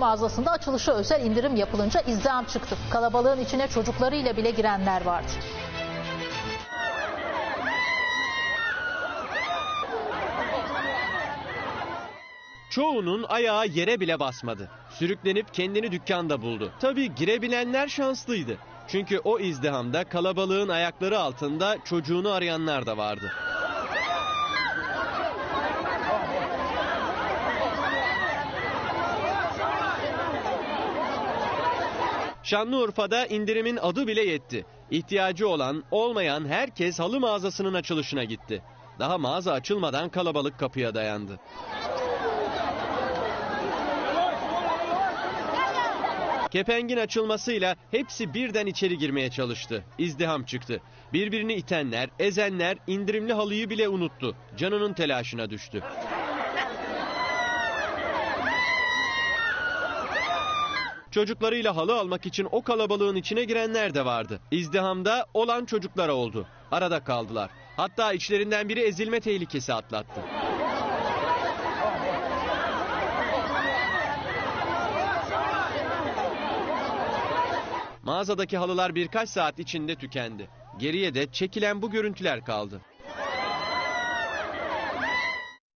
mağazasında açılışa özel indirim yapılınca izdiham çıktı. Kalabalığın içine çocuklarıyla bile girenler vardı. Çoğunun ayağı yere bile basmadı. Sürüklenip kendini dükkanda buldu. Tabii girebilenler şanslıydı. Çünkü o izdihamda kalabalığın ayakları altında çocuğunu arayanlar da vardı. Şanlıurfa'da indirimin adı bile yetti. İhtiyacı olan, olmayan herkes halı mağazasının açılışına gitti. Daha mağaza açılmadan kalabalık kapıya dayandı. Kepengin açılmasıyla hepsi birden içeri girmeye çalıştı. İzdiham çıktı. Birbirini itenler, ezenler indirimli halıyı bile unuttu. Canının telaşına düştü. Çocuklarıyla halı almak için o kalabalığın içine girenler de vardı. İzdihamda olan çocuklara oldu. Arada kaldılar. Hatta içlerinden biri ezilme tehlikesi atlattı. Mağazadaki halılar birkaç saat içinde tükendi. Geriye de çekilen bu görüntüler kaldı.